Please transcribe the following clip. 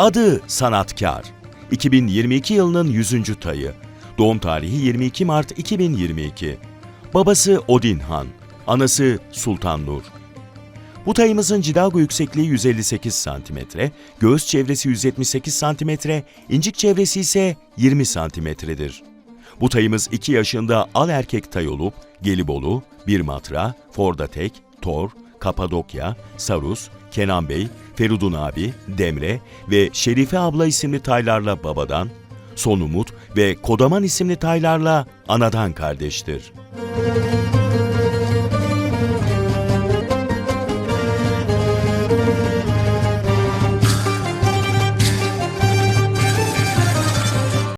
Adı Sanatkar. 2022 yılının 100. tayı. Doğum tarihi 22 Mart 2022. Babası Odin Han, anası Sultan Nur. Bu tayımızın cidago yüksekliği 158 cm, göğüs çevresi 178 cm, incik çevresi ise 20 cm'dir. Bu tayımız 2 yaşında al erkek tay olup Gelibolu, Birmatra, Fordatek, Tor, Kapadokya, Sarus, Kenan Bey, Feridun abi, Demre ve Şerife abla isimli taylarla babadan, Son Umut ve Kodaman isimli taylarla anadan kardeştir.